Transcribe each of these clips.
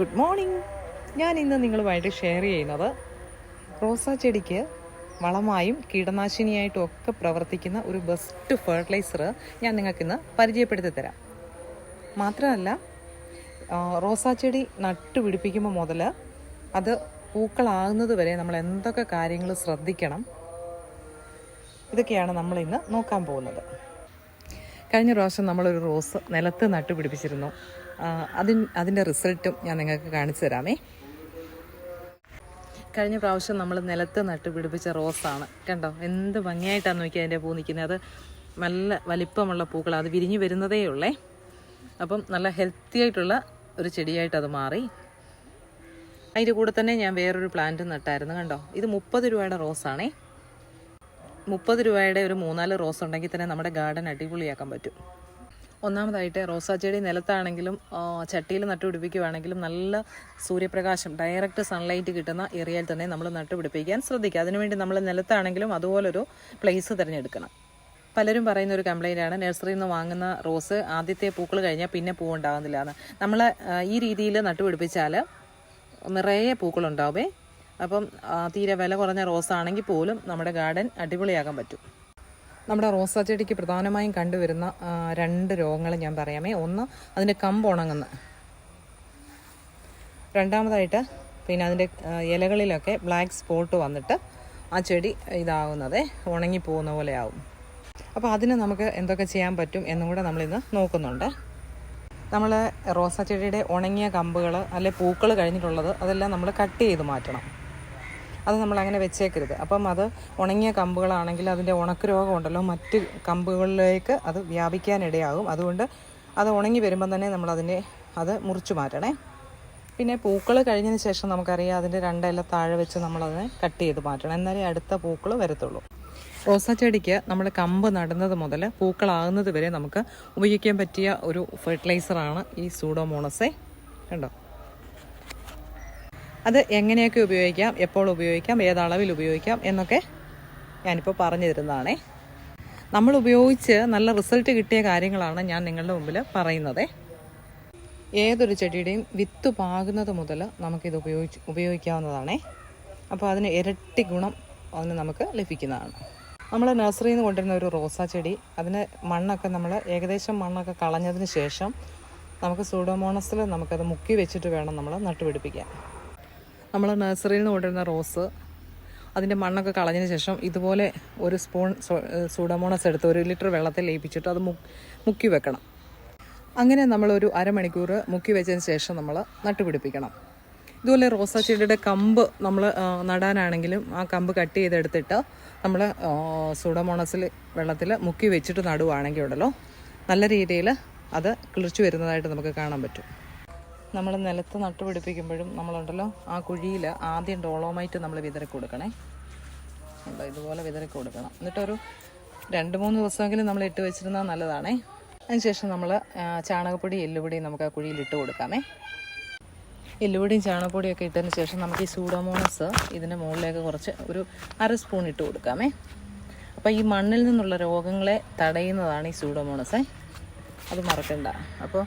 Good morning. ഞാൻ ഇന്ന് നിങ്ങളുമായിട്ട് ഷെയർ ചെയ്യുന്നത് റോസാ ചെടിക്ക് വളമായും കീടനാശിനിയായിട്ടും ഒക്കെ പ്രവർത്തിക്കുന്ന ഒരു ബെസ്റ്റ് ഫെർട്ടിലൈസർ ഞാൻ നിങ്ങൾക്കിന്ന് പരിചയപ്പെടുത്തി തരാം. മാത്രമല്ല റോസാ ചെടി നട്ടുപിടിപ്പിക്കുമ്പോൾ മുതൽ അത് പൂക്കളാകുന്നത് വരെ നമ്മൾ എന്തൊക്കെ കാര്യങ്ങൾ ശ്രദ്ധിക്കണം ഇതൊക്കെയാണ് നമ്മൾ ഇന്ന് നോക്കാൻ പോകുന്നത്. കഴിഞ്ഞ പ്രാവശ്യം നമ്മളൊരു റോസ് നിലത്ത് നട്ടുപിടിപ്പിച്ചിരുന്നു ആ, അതിൻ അതിന്റെ റിസൾട്ടും ഞാൻ നിങ്ങൾക്ക് കാണിച്ചു തരാമേ. കഴിഞ്ഞ പ്രാവശ്യം നമ്മൾ നിലത്ത് നട്ടുപിടിപ്പിച്ച റോസാണ്. കണ്ടോ? എന്ത് ഭംഗിയായിട്ടാണ് നോക്കി അതിന്റെ പൂ നിൽക്കുന്നത്. അത് നല്ല വലിപ്പമുള്ള പൂക്കൾ അത് വിരിഞ്ഞു വരുന്നതേ ഉള്ളേ. അപ്പം നല്ല ഹെൽത്തി ആയിട്ടുള്ള ഒരു ചെടിയായിട്ട് അത് മാറി. അതിന്റെ കൂടെ തന്നെ ഞാൻ വേറൊരു പ്ലാന്റ് നട്ടായിരുന്നു. കണ്ടോ? ഇത് മുപ്പത് രൂപയുടെ റോസാണേ. മുപ്പത് രൂപയുടെ ഒരു മൂന്നാൽ റോസ് ഉണ്ടെങ്കിൽ തന്നെ നമ്മുടെ ഗാർഡൻ അടിപൊളിയാക്കാൻ പറ്റും. ഒന്നാമതായിട്ട് റോസാ ചെടി നിലത്താണെങ്കിലും ചട്ടിയിൽ നട്ടുപിടിപ്പിക്കുകയാണെങ്കിലും നല്ല സൂര്യപ്രകാശം ഡയറക്റ്റ് സൺലൈറ്റ് കിട്ടുന്ന ഏരിയയിൽ തന്നെ നമ്മൾ നട്ടുപിടിപ്പിക്കാൻ ശ്രദ്ധിക്കുക. അതിനുവേണ്ടി നമ്മൾ നിലത്താണെങ്കിലും അതുപോലൊരു പ്ലേസ് തിരഞ്ഞെടുക്കണം. പലരും പറയുന്ന ഒരു കംപ്ലൈന്റ് ആണ് നഴ്സറിയിൽ നിന്ന് വാങ്ങുന്ന റോസ് ആദ്യത്തെ പൂക്കൾ കഴിഞ്ഞാൽ പിന്നെ പൂ ഉണ്ടാകുന്നില്ല എന്ന്. നമ്മൾ ഈ രീതിയിൽ നട്ടുപിടിപ്പിച്ചാൽ നിറയെ പൂക്കളുണ്ടാവേ അപ്പം തീരെ വില കുറഞ്ഞ റോസാണെങ്കിൽ പോലും നമ്മുടെ ഗാർഡൻ അടിപൊളിയാക്കാൻ പറ്റും. നമ്മുടെ റോസാ ചെടിക്ക് പ്രധാനമായും കണ്ടുവരുന്ന രണ്ട് രോഗങ്ങൾ ഞാൻ പറയാമേ. ഒന്ന് അതിന്റെ കമ്പ് ഉണങ്ങുന്ന. രണ്ടാമതായിട്ട് പിന്നെ അതിന്റെ ഇലകളിലൊക്കെ ബ്ലാക്ക് സ്പോട്ട് വന്നിട്ട് ആ ചെടി ഇതാകുന്നത് ഉണങ്ങിപ്പോകുന്ന പോലെ ആവും. അപ്പോൾ അതിന് നമുക്ക് എന്തൊക്കെ ചെയ്യാൻ പറ്റും എന്നും കൂടെ നമ്മളിന്ന് നോക്കുന്നുണ്ട്. നമ്മൾ റോസാ ചെടിയുടെ ഉണങ്ങിയ കമ്പുകൾ അല്ലെ പൂക്കൾ കഴിഞ്ഞിട്ടുള്ളത് അതെല്ലാം നമ്മൾ കട്ട് ചെയ്ത് മാറ്റണം. അത് നമ്മളങ്ങനെ വെച്ചേക്കരുത്. അപ്പം അത് ഉണങ്ങിയ കമ്പുകളാണെങ്കിൽ അതിന്റെ ഉണക്ക് ഉണ്ടല്ലോ മറ്റ് കമ്പുകളിലേക്ക് അത് വ്യാപിക്കാനിടയാകും. അതുകൊണ്ട് അത് ഉണങ്ങി വരുമ്പം തന്നെ നമ്മളതിനെ അത് മുറിച്ചു മാറ്റണേ. പിന്നെ പൂക്കൾ കഴിഞ്ഞതിന് ശേഷം നമുക്കറിയാം അതിന്റെ രണ്ടില താഴെ വെച്ച് നമ്മളതിനെ കട്ട് ചെയ്ത് മാറ്റണം. എന്നാലേ അടുത്ത പൂക്കൾ വരത്തുള്ളൂ. റോസാ ചെടിക്ക് നമ്മൾ കമ്പ് നടുന്നത് മുതൽ പൂക്കളാകുന്നത് വരെ നമുക്ക് ഉപയോഗിക്കാൻ പറ്റിയ ഒരു ഫെർട്ടിലൈസറാണ് ഈ സൂഡോമോണസെ. കണ്ടോ? അത് എങ്ങനെയൊക്കെ ഉപയോഗിക്കാം എപ്പോൾ ഉപയോഗിക്കാം ഏതളവിൽ ഉപയോഗിക്കാം എന്നൊക്കെ ഞാനിപ്പോൾ പറഞ്ഞു തരുന്നതാണേ. നമ്മൾ ഉപയോഗിച്ച് നല്ല റിസൾട്ട് കിട്ടിയ കാര്യങ്ങളാണ് ഞാൻ നിങ്ങളുടെ മുമ്പിൽ പറയുന്നത്. ഏതൊരു ചെടിയുടെയും വിത്ത് പാകുന്നത് മുതൽ നമുക്കിത് ഉപയോഗിച്ച് ഉപയോഗിക്കാവുന്നതാണേ. അപ്പോൾ അതിന് ഇരട്ടി ഗുണം അതിന് നമുക്ക് ലഭിക്കുന്നതാണ്. നമ്മൾ നഴ്സറിയിൽ നിന്ന് കൊണ്ടുവരുന്ന ഒരു റോസാ ചെടി അതിന് മണ്ണൊക്കെ നമ്മൾ ഏകദേശം മണ്ണൊക്കെ കളഞ്ഞതിന് ശേഷം നമുക്ക് സൂഡോമോണസിൽ നമുക്കത് മുക്കി വെച്ചിട്ട് വേണം നമ്മൾ നട്ടുപിടിപ്പിക്കാൻ. നമ്മൾ നഴ്സറിയിൽ നിന്ന് കൊണ്ടുവരുന്ന റോസ് അതിന്റെ മണ്ണൊക്കെ കളഞ്ഞതിന് ശേഷം ഇതുപോലെ ഒരു സ്പൂൺ സൂഡമോണസ് എടുത്ത് ഒരു ലിറ്റർ വെള്ളത്തിൽ ലയിപ്പിച്ചിട്ട് അത് മുക്കി വെക്കണം. അങ്ങനെ നമ്മളൊരു അരമണിക്കൂർ മുക്കി വെച്ചതിന് ശേഷം നമ്മൾ നട്ടുപിടിപ്പിക്കണം. ഇതുപോലെ റോസാ ചെടിയുടെ കമ്പ് നമ്മൾ നടാനാണെങ്കിലും ആ കമ്പ് കട്ട് ചെയ്തെടുത്തിട്ട് നമ്മൾ സൂഡമോണസിൽ വെള്ളത്തിൽ മുക്കി വെച്ചിട്ട് നടുവാണെങ്കിൽ ഉണ്ടല്ലോ നല്ല രീതിയിൽ അത് കിളിർച്ചു വരുന്നതായിട്ട് നമുക്ക് കാണാൻ പറ്റും. നമ്മൾ നിലത്ത് നട്ടുപിടിപ്പിക്കുമ്പോഴും നമ്മളുണ്ടല്ലോ ആ കുഴിയിൽ ആദ്യം ഡോളോമൈറ്റ് നമ്മൾ വിതറി കൊടുക്കണേ. ഉണ്ടോ ഇതുപോലെ വിതറി കൊടുക്കണം. എന്നിട്ടൊരു രണ്ട് മൂന്ന് ദിവസമെങ്കിലും നമ്മൾ ഇട്ട് വെച്ചിരുന്നാൽ നല്ലതാണേ. അതിനുശേഷം നമ്മൾ ചാണകപ്പൊടി എല്ലുപൊടിയും നമുക്ക് ആ കുഴിയിൽ ഇട്ട് കൊടുക്കാമേ. എല്ലുപൊടിയും ചാണകപ്പൊടിയൊക്കെ ഇട്ടതിന് ശേഷം നമുക്ക് ഈ സൂഡോമോണസ് ഇതിന്റെ മുകളിലേക്ക് കുറച്ച് ഒരു അര സ്പൂൺ ഇട്ട് കൊടുക്കാമേ. അപ്പോൾ ഈ മണ്ണിൽ നിന്നുള്ള രോഗങ്ങളെ തടയുന്നതാണ് ഈ സൂഡോമോണസേ. അത് മറക്കണ്ട. അപ്പോൾ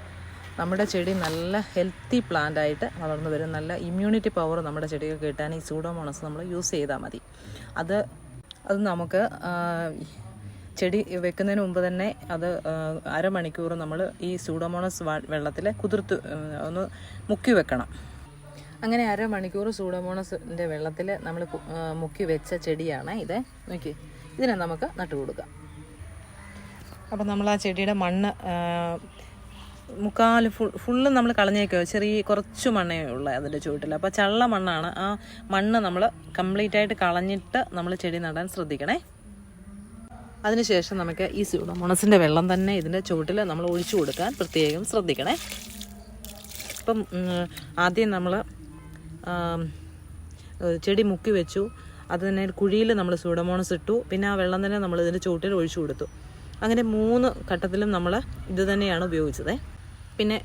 നമ്മുടെ ചെടി നല്ല ഹെൽത്തി പ്ലാന്റ് ആയിട്ട് വളർന്നു വരും. നല്ല ഇമ്മ്യൂണിറ്റി പവർ നമ്മുടെ ചെടിക്ക് കിട്ടാൻ ഈ സൂഡോമോണസ് നമ്മൾ യൂസ് ചെയ്താൽ മതി. അത് അത് നമുക്ക് ചെടി വെക്കുന്നതിന് മുമ്പ് തന്നെ അത് അരമണിക്കൂർ നമ്മൾ ഈ സൂഡോമോണസ് വെള്ളത്തിൽ കുതിർത്ത് ഒന്ന് മുക്കി വെക്കണം. അങ്ങനെ അരമണിക്കൂർ സൂഡോമോണസിന്റെ വെള്ളത്തിൽ നമ്മൾ മുക്കി വെച്ച ചെടിയാണ് ഇത്. നോക്കി ഇതിനെ നമുക്ക് നട്ടു കൊടുക്കാം അപ്പം നമ്മൾ ആ ചെടിയുടെ മണ്ണ് മുക്കാൽ ഫുൾ ഫുള്ള് നമ്മൾ കളഞ്ഞേക്കോ ചെറിയ കുറച്ച് മണ്ണേ ഉള്ളൂ അതിന്റെ ചുവട്ടിൽ. അപ്പോൾ ചള്ള മണ്ണാണ്. ആ മണ്ണ് നമ്മൾ കംപ്ലീറ്റ് ആയിട്ട് കളഞ്ഞിട്ട് നമ്മൾ ചെടി നടാൻ ശ്രദ്ധിക്കണേ. അതിനുശേഷം നമുക്ക് ഈ സ്യൂഡോമോണസിന്റെ വെള്ളം തന്നെ ഇതിന്റെ ചുവട്ടിൽ നമ്മൾ ഒഴിച്ചു കൊടുക്കാൻ പ്രത്യേകം ശ്രദ്ധിക്കണേ. ഇപ്പം ആദ്യം നമ്മൾ ചെടി മുക്കി വെച്ചു. അത് തന്നെ കുഴിയിൽ നമ്മൾ സ്യൂഡോമോണസ് ഇട്ടു. പിന്നെ ആ വെള്ളം തന്നെ നമ്മൾ ഇതിന്റെ ചുവട്ടിൽ ഒഴിച്ചു കൊടുത്തു. അങ്ങനെ മൂന്ന് ഘട്ടത്തിലും നമ്മൾ ഇത് തന്നെയാണ് ഉപയോഗിച്ചത്. പിന്നെ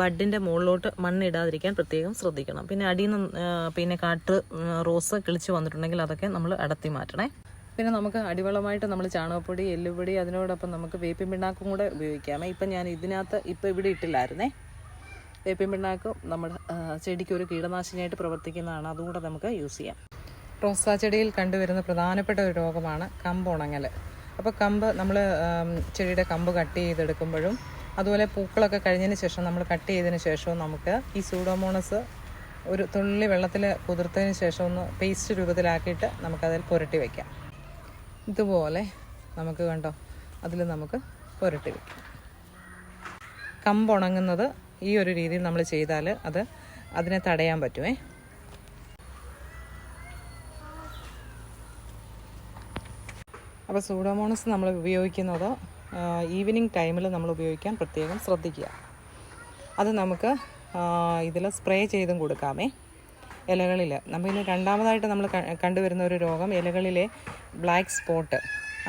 ബഡിന്റെ മുകളിലോട്ട് മണ്ണിടാതിരിക്കാൻ പ്രത്യേകം ശ്രദ്ധിക്കണം. പിന്നെ അടിയിൽ നിന്ന് പിന്നെ കാട്ട് റോസ് കിളിച്ച് വന്നിട്ടുണ്ടെങ്കിൽ അതൊക്കെ നമ്മൾ അടത്തി മാറ്റണേ. പിന്നെ നമുക്ക് അടിവളമായിട്ട് നമ്മൾ ചാണകപ്പൊടി എല്ലുപൊടി അതിനോടൊപ്പം നമുക്ക് വേപ്പിൻ പിണ്ണാക്കും കൂടെ ഉപയോഗിക്കാമേ. ഇപ്പം ഞാൻ ഇതിനകത്ത് ഇപ്പം ഇവിടെ ഇട്ടില്ലായിരുന്നേ. വേപ്പിൻ പിണ്ണാക്കും നമ്മുടെ ചെടിക്ക് ഒരു കീടനാശിനിയായിട്ട് പ്രവർത്തിക്കുന്നതാണ്. അതുകൂടെ നമുക്ക് യൂസ് ചെയ്യാം. റോസാ ചെടിയിൽ കണ്ടുവരുന്ന പ്രധാനപ്പെട്ട ഒരു രോഗമാണ് കമ്പ് ഉണങ്ങൽ അപ്പോൾ കമ്പ് നമ്മൾ ചെടിയുടെ കമ്പ് കട്ട് ചെയ്തെടുക്കുമ്പോഴും അതുപോലെ പൂക്കളൊക്കെ കഴിഞ്ഞതിന് ശേഷം നമ്മൾ കട്ട് ചെയ്തതിന് ശേഷവും നമുക്ക് ഈ സൂഡോമോണസ് ഒരു തുള്ളി വെള്ളത്തിൽ കുതിർത്തതിന് ശേഷം ഒന്ന് പേസ്റ്റ് രൂപത്തിലാക്കിയിട്ട് നമുക്കതിൽ പുരട്ടി വയ്ക്കാം ഇതുപോലെ നമുക്ക് കണ്ടോ അതിൽ നമുക്ക് പുരട്ടി വയ്ക്കാം കമ്പുണങ്ങുന്നത് ഈ ഒരു രീതിയിൽ നമ്മൾ ചെയ്താൽ അത് അതിനെ തടയാൻ പറ്റുമേ. അപ്പോൾ സൂഡോമോണസ് നമ്മൾ ഉപയോഗിക്കുന്നത് ഈവനിങ് ടൈമിൽ നമ്മൾ ഉപയോഗിക്കാൻ പ്രത്യേകം ശ്രദ്ധിക്കുക. അത് നമുക്ക് ഇതിൽ സ്പ്രേ ചെയ്തും കൊടുക്കാമേ. ഇലകളിൽ നമ്മളിന് രണ്ടാമതായിട്ട് നമ്മൾ കണ്ടുവരുന്ന ഒരു രോഗം ഇലകളിലെ ബ്ലാക്ക് സ്പോട്ട്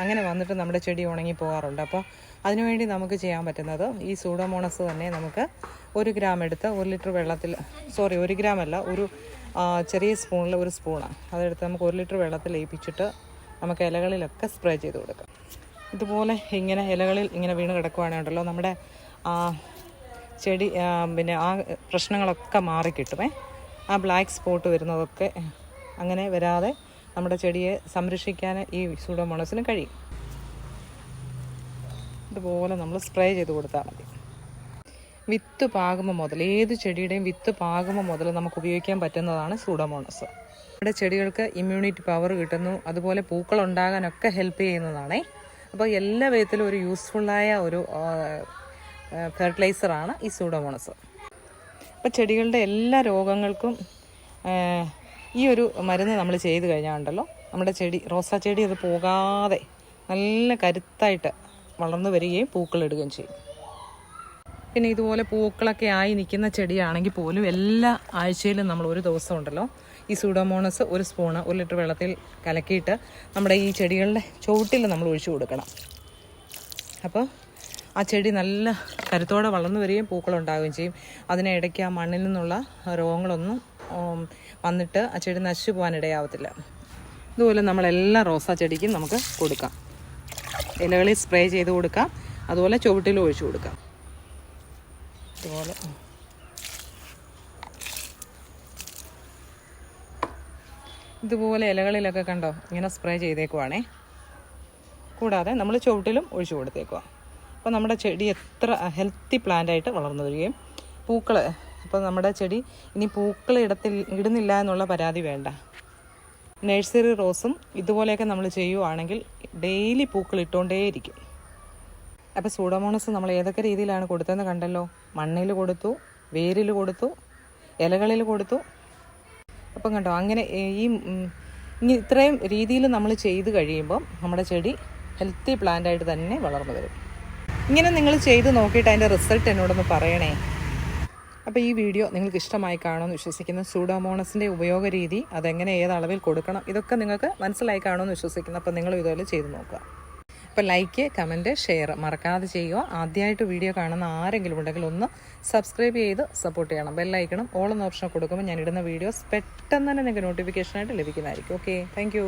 അങ്ങനെ വന്നിട്ട് നമ്മുടെ ചെടി ഉണങ്ങി പോകാറുണ്ട്. അപ്പോൾ അതിനുവേണ്ടി നമുക്ക് ചെയ്യാൻ പറ്റുന്നത് ഈ സൂഡോമോണസ് തന്നെ നമുക്ക് ഒരു ഗ്രാം എടുത്ത് ഒരു ലിറ്റർ വെള്ളത്തിൽ സോറി ഒരു ഗ്രാം അല്ല ഒരു ചെറിയ സ്പൂണിൽ ഒരു സ്പൂണാണ് അതെടുത്ത് നമുക്ക് ഒരു ലിറ്റർ വെള്ളത്തിൽ ലയിപ്പിച്ചിട്ട് നമുക്ക് ഇലകളിലൊക്കെ സ്പ്രേ ചെയ്ത് കൊടുക്കാം. ഇതുപോലെ ഇങ്ങനെ ഇലകളിൽ ഇങ്ങനെ വീണ് കിടക്കുവാണെന്നുണ്ടല്ലോ നമ്മുടെ ചെടി പിന്നെ ആ പ്രശ്നങ്ങളൊക്കെ മാറിക്കിട്ടുമേ ആ ബ്ലാക്ക് സ്പോട്ട് വരുന്നതൊക്കെ അങ്ങനെ വരാതെ നമ്മുടെ ചെടിയെ സംരക്ഷിക്കാൻ ഈ സൂഡോമോണസിന് കഴിയും. ഇതുപോലെ നമ്മൾ സ്പ്രേ ചെയ്ത് കൊടുത്താൽ മതി. വിത്ത് പാകുമ്പോൾ മുതൽ ഏത് ചെടിയുടെയും വിത്ത് പാകുമ്പോൾ മുതൽ നമുക്ക് ഉപയോഗിക്കാൻ പറ്റുന്നതാണ് സൂഡോമോണസ്. നമ്മുടെ ചെടികൾക്ക് ഇമ്മ്യൂണിറ്റി പവർ കിട്ടുന്നു. അതുപോലെ പൂക്കൾ ഉണ്ടാകാനൊക്കെ ഹെൽപ്പ് ചെയ്യുന്നതാണേ. അപ്പോൾ എല്ലാ വിധത്തിലും ഒരു യൂസ്ഫുള്ളായ ഒരു ഫെർട്ടിലൈസറാണ് ഈ സൂഡോമോണസ് അപ്പോൾ ചെടികളുടെ എല്ലാ രോഗങ്ങൾക്കും ഈ ഒരു മരുന്ന് നമ്മൾ ചെയ്ത് കഴിഞ്ഞാൽ ഉണ്ടല്ലോ. നമ്മുടെ ചെടി റോസാ ചെടി അത് പോകാതെ നല്ല കരുത്തായിട്ട് വളർന്നു വരികയും പൂക്കളിടുകയും ചെയ്യും. പിന്നെ ഇതുപോലെ പൂക്കളൊക്കെ ആയി നിൽക്കുന്ന ചെടിയാണെങ്കിൽ പോലും എല്ലാ ആഴ്ചയിലും നമ്മൾ ഒരു ദിവസം ഉണ്ടല്ലോ ഈ സൂഡോമോണസ് ഒരു സ്പൂണ് ഒരു ലിറ്റർ വെള്ളത്തിൽ കലക്കിയിട്ട് നമ്മുടെ ഈ ചെടികളുടെ ചുവട്ടിൽ നമ്മൾ ഒഴിച്ചു കൊടുക്കണം. അപ്പോൾ ആ ചെടി നല്ല കരുത്തോടെ വളർന്നു വരികയും പൂക്കളുണ്ടാവുകയും ചെയ്യും. അതിനിടയ്ക്ക് ആ മണ്ണിൽ നിന്നുള്ള രോഗങ്ങളൊന്നും വന്നിട്ട് ആ ചെടി നശിച്ചു പോകാനിടയാവത്തില്ല ഇതുപോലെ നമ്മളെല്ലാ റോസാ ചെടിക്കും നമുക്ക് കൊടുക്കാം. ഇലകളിൽ സ്പ്രേ ചെയ്ത് കൊടുക്കാം. അതുപോലെ ചുവട്ടിലും ഒഴിച്ചു കൊടുക്കാം. ഇതുപോലെ. ഇതുപോലെ ഇലകളിലൊക്കെ കണ്ടോ? ഇങ്ങനെ സ്പ്രേ ചെയ്തേക്കുവാണേ. കൂടാതെ നമ്മൾ ചുവട്ടിലും ഒഴിച്ചു കൊടുത്തേക്കുക അപ്പോൾ നമ്മുടെ ചെടി എത്ര ഹെൽത്തി പ്ലാന്റായിട്ട് വളർന്നു വരികയും പൂക്കൾ അപ്പോൾ നമ്മുടെ ചെടി ഇനി പൂക്കൾ ഇടത്തിൽ ഇടുന്നില്ല എന്നുള്ള പരാതി വേണ്ട. നഴ്സറി റോസും ഇതുപോലെയൊക്കെ നമ്മൾ ചെയ്യുവാണെങ്കിൽ ഡെയിലി പൂക്കൾ ഇട്ടുകൊണ്ടേയിരിക്കും അപ്പോൾ സൂഡോമോണസ് നമ്മൾ ഏതൊക്കെ രീതിയിലാണ് കൊടുത്തതെന്ന് കണ്ടല്ലോ? മണ്ണിൽ കൊടുത്തു വേരിൽ കൊടുത്തു ഇലകളിൽ കൊടുത്തു അപ്പം കണ്ടോ അങ്ങനെ ഈ ഇനി ഇത്രയും രീതിയിൽ നമ്മൾ ചെയ്ത് കഴിയുമ്പം നമ്മുടെ ചെടി ഹെൽത്തി പ്ലാന്റായിട്ട് തന്നെ വളർന്നു വരും. ഇങ്ങനെ നിങ്ങൾ ചെയ്ത് നോക്കിയിട്ട് അതിന്റെ റിസൾട്ട് എന്നോടൊന്ന് പറയണേ. അപ്പോൾ ഈ വീഡിയോ നിങ്ങൾക്ക് ഇഷ്ടമായി കാണുമെന്ന് വിശ്വസിക്കുന്നു. സൂഡോമോണസിന്റെ ഉപയോഗ രീതി അതെങ്ങനെ ഏത് അളവിൽ കൊടുക്കണം ഇതൊക്കെ നിങ്ങൾക്ക് മനസ്സിലായി കാണുമെന്ന് വിശ്വസിക്കുന്നു. അപ്പോൾ നിങ്ങൾ ഇതുപോലെ ചെയ്ത് നോക്കുക. അപ്പോൾ ലൈക്ക് കമന്റ് ഷെയർ മറക്കാതെ ചെയ്യുക. ആദ്യമായിട്ട് വീഡിയോ കാണുന്ന ആരെങ്കിലും ഉണ്ടെങ്കിൽ ഒന്ന് സബ്സ്ക്രൈബ് ചെയ്ത് സപ്പോർട്ട് ചെയ്യണം. ബെല്ലൈക്കണം ഓൾ ഓപ്ഷൻ കൊടുക്കുമ്പോൾ ഞാൻ ഇടുന്ന വീഡിയോസ് പെട്ടെന്ന് തന്നെ നിങ്ങൾക്ക് നോട്ടിഫിക്കേഷനായിട്ട് ലഭിക്കുന്നതായിരിക്കും. Okay thank